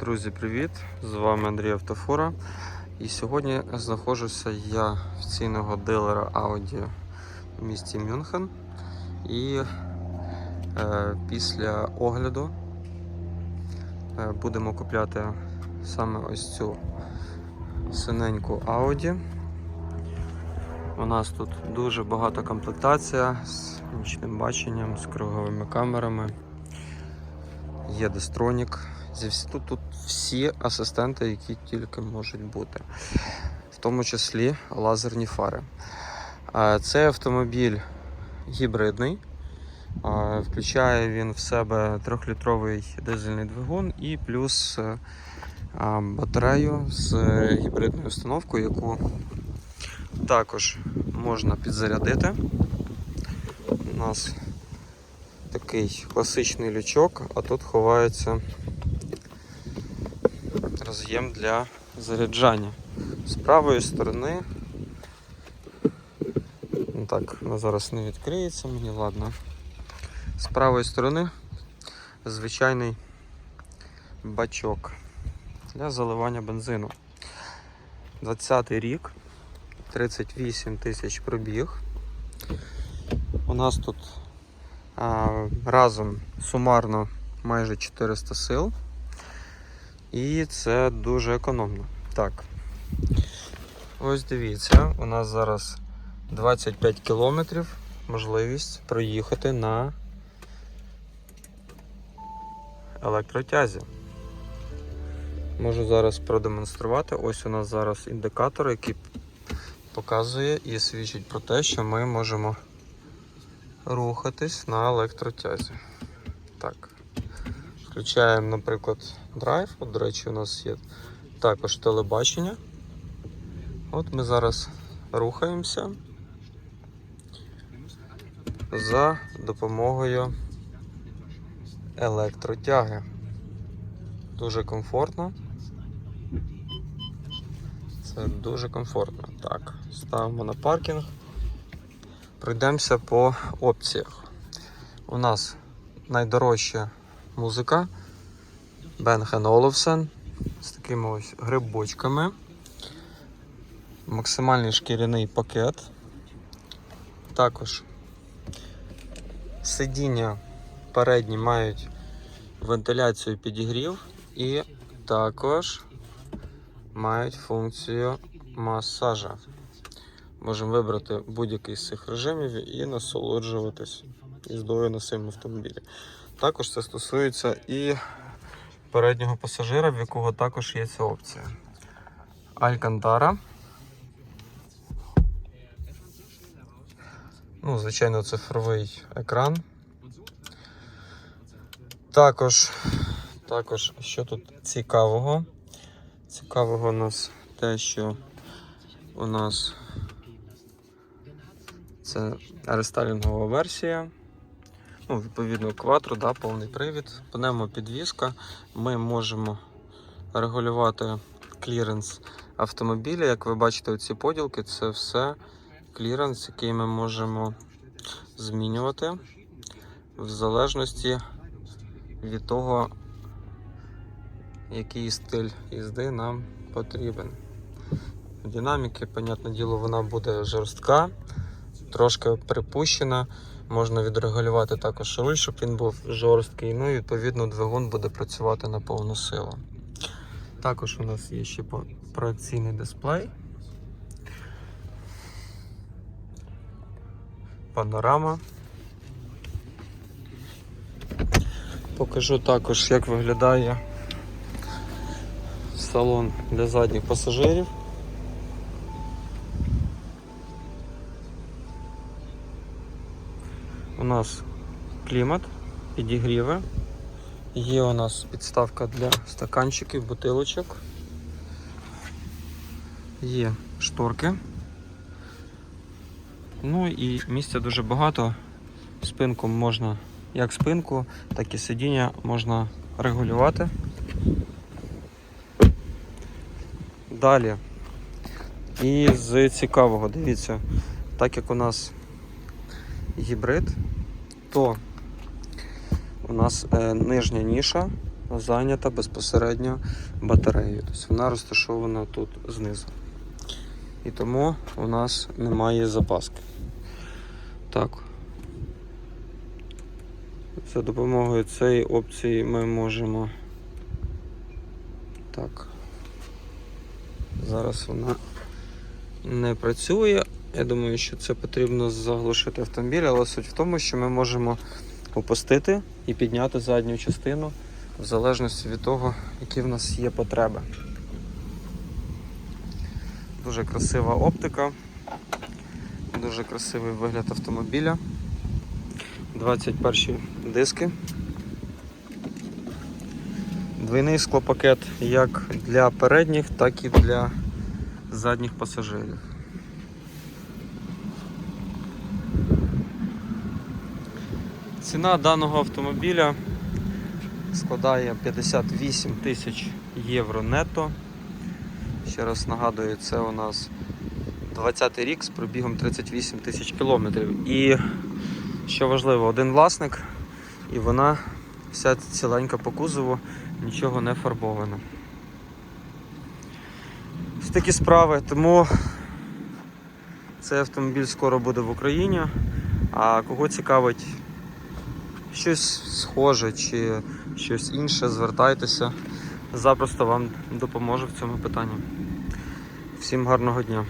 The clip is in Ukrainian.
Друзі, привіт! З вами Андрій Автофора. І сьогодні знаходжуся я в цінного дилера Audi в місті Мюнхен. І е, після огляду е, будемо купляти саме ось цю синеньку Audi. У нас тут дуже багата комплектація з нічним баченням, з круговими камерами. Є Destronік. Тут, тут всі асистенти, які тільки можуть бути, в тому числі лазерні фари. А, Цей автомобіль гібридний. Включає він в себе 3-літровий дизельний двигун і плюс е, батарею з гібридною установкою, яку також можна підзарядити. У нас такий класичний лючок, а тут ховається роз'єм для заряджання. З правої сторони. Ну так, воно зараз не відкриється мені, ладно. З правої сторони звичайний бачок для заливання бензину. 20 рік, 38 тисяч пробіг. У нас тут а, разом сумарно майже 400 сил. І це дуже економно. Так. Ось дивіться, у нас зараз 25 кілометрів можливість проїхати на електротязі. Можу зараз продемонструвати. Ось у нас зараз індикатор, який показує і свідчить про те, що ми можемо рухатись на електротязі. Так. Включаємо, наприклад, драйв. От, до речі, у нас є також телебачення. От ми зараз рухаємося за допомогою електротяги. Дуже комфортно. Це дуже комфортно. Так, ставимо на паркінг. Пройдемося по опціях. У нас найдорожча музика Бенхен Оловсен з такими ось грибочками. Максимальний шкіряний пакет. Також сидіння передні мають вентиляцію підігрів і також мають функцію масажа. Можемо вибрати будь-який з цих режимів і насолоджуватись їздою на цьому автомобілі. Також це стосується і переднього пасажира, в якого також є ця опція. Алькантара. Ну, звичайно, цифровий екран. Також, також, що тут цікавого? Цікавого у нас те, що у нас це рестайлінгова версія. Ну, відповідно, кватро, да, повний привід, пневмопідвізка. Ми можемо регулювати кліренс автомобіля. Як ви бачите, оці поділки це все кліренс, який ми можемо змінювати в залежності від того, який стиль їзди нам потрібен. Динаміки, понятне діло, вона буде жорстка, трошки припущена. Можна відрегулювати також руль, щоб він був жорсткий. Ну і відповідно двигун буде працювати на повну силу. Також у нас є ще проекційний дисплей. Панорама. Покажу також, як виглядає салон для задніх пасажирів. Нас клімат, підігріви. Є у нас підставка для стаканчиків, бутилочок. Є шторки. Ну і місця дуже багато. Спинку можна, як спинку, так і сидіння можна регулювати. Далі. І з цікавого, дивіться, так як у нас гібрид, то у нас е, нижня ніша зайнята безпосередньо батареєю. Тобто вона розташована тут знизу. І тому у нас немає запаски. Так. За допомогою цієї опції ми можемо. Так. Зараз вона не працює. Я думаю, що це потрібно заглушити автомобіль, але суть в тому, що ми можемо опустити і підняти задню частину в залежності від того, які в нас є потреби. Дуже красива оптика, дуже красивий вигляд автомобіля. 21 диски. Двійний склопакет як для передніх, так і для задніх пасажирів. Ціна даного автомобіля складає 58 тисяч євро нетто. Ще раз нагадую, це у нас 20 рік з пробігом 38 тисяч кілометрів. І що важливо, один власник, і вона вся ціленька по кузову, нічого не фарбовано. Ось такі справи, тому цей автомобіль скоро буде в Україні. А кого цікавить щось схоже чи щось інше, звертайтеся. Запросто вам допоможу в цьому питанні. Всім гарного дня!